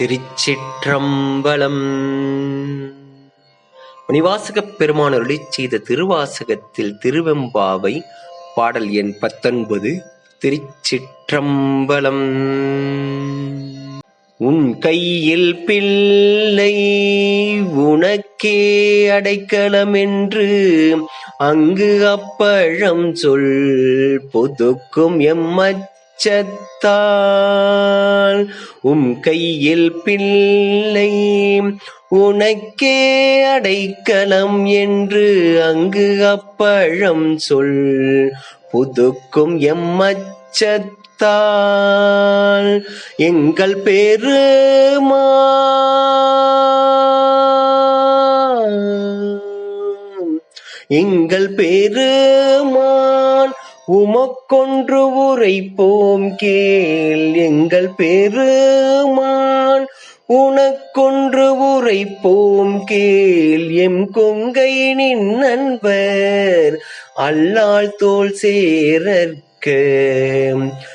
திருச்சிற்றம்பலம். மணிவாசகப் பெருமானருளி செய்த திருவாசகத்தில் திருவெம்பாவை பாடல் எண் பத்தொன்பது திருச்சிற்றம்பலம். உன் கையில் பிள்ளை உனக்கே அடைக்கலம் என்று அங்கு அப்பழம் சொல் பொதுக்கும் எம்மச்சத்தால் உம் கையில் பிள்ளை உனக்கே அடைக்கலம் என்று அங்கு அப்பழம் சொல். புதுக்கும் எம்மச்சத்தால் எங்கள் பெருமா. எங்கள் பெருமான் உமக்கொன்று உரைப்போம் கேள் எங்கள் பெருமான். உனக்கொன்று உரைப்போம் கேள் எம் கொங்கை நின் நண்பர். அல்லால் தோல் சேரற்க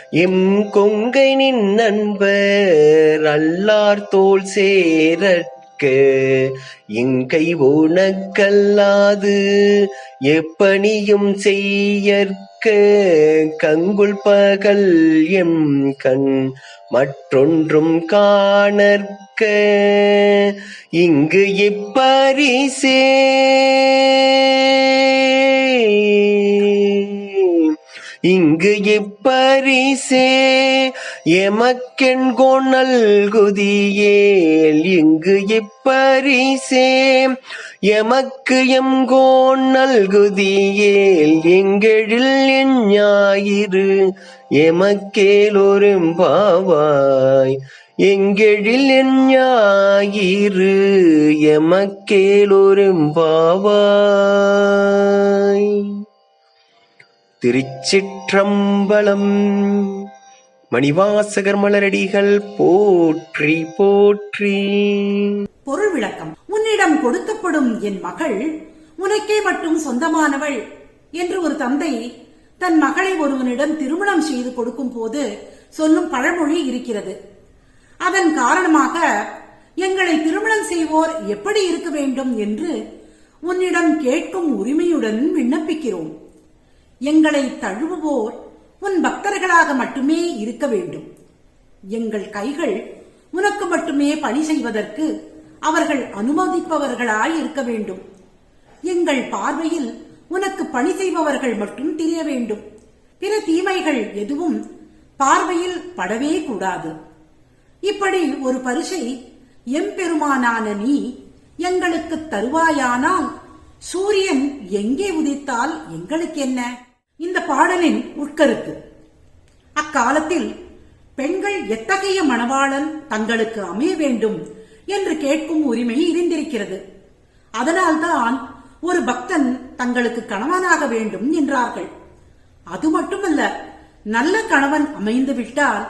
எம் கொங்கை நின் நண்பர். அல்லார் தோல் சேரற்க இங்கை உனக்கல்லாது எப்பணியும் செய்யற்க கங்குல் பகல் எம் கண் மற்றொன்றும் காணற்க. இங்கு இப்பரிசே. இங்கு இப்பரிசே. எமக்கெண் கோணல் குதியேல் இங்கு இப்பரிசே. எமக்கு எம்கோன் நல்குதியேல் எங்கெழில் என் ஞாயிறு? எமக்கேலொரும் பாவாய் எங்கெழில் என் ஞாயிறு? எமக்கேலொரும் பாவாய். திருச்சிற்றம்பலம் மணிவாசகர் மலரடிகள் போற்றி போற்றி. பொருள் விளக்கம் உன்னிடம் கொடுக்கப்படும் என் மகள் உனக்கே மட்டும் சொந்தமானவள் என்று ஒரு தந்தை தன் மகளை ஒருவனிடம் திருமணம் செய்து கொடுக்கும் போது சொல்லும் பழமொழி இருக்கிறது. அதன் காரணமாக எங்களை திருமணம் செய்வோர் எப்படி இருக்க வேண்டும் என்று உன்னிடம் கேட்கும் உரிமையுடன் விண்ணப்பிக்கிறோம். எங்களை தழுவுவோர் உன் பக்தர்களாக மட்டுமே இருக்க வேண்டும். எங்கள் கைகள் உனக்கு மட்டுமே பணி செய்வதற்கு அவர்கள் அனுமதிப்பவர்களாய் இருக்க வேண்டும். எங்கள் பார்வையில் உனக்கு பணி செய்பவர்கள் மட்டும் தெரிய வேண்டும். பிற தீமைகள் எதுவும் பார்வையில் படவே கூடாது. இப்படி ஒரு பரிசை எம்பெருமானான நீ எங்களுக்கு தருவாயானால் சூரியன் எங்கே உதித்தால் எங்களுக்கு என்ன இந்த பாடலின் உட்கருத்து. அக்காலத்தில் பெண்கள் எத்தகைய மணவாளன் தங்களுக்கு அமைய வேண்டும்? என்று கேட்கும் உரிமை இருந்திருக்கிறது. அதனால்தான் ஒரு பக்தன் தங்களுக்கு கணவனாக வேண்டும் என்றார்கள். அது மட்டுமல்ல நல்ல கணவன் அமைந்து விட்டால்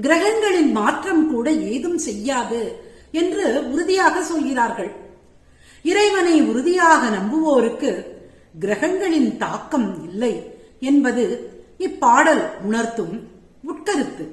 கிரகங்களின் மாற்றம் கூட ஏதும் செய்யாது என்று உறுதியாக சொல்கிறார்கள். இறைவனை உறுதியாக நம்புவோருக்கு கிரகங்களின் தாக்கம் இல்லை என்பது இப்பாடல் உணர்த்தும் உட்கருத்து.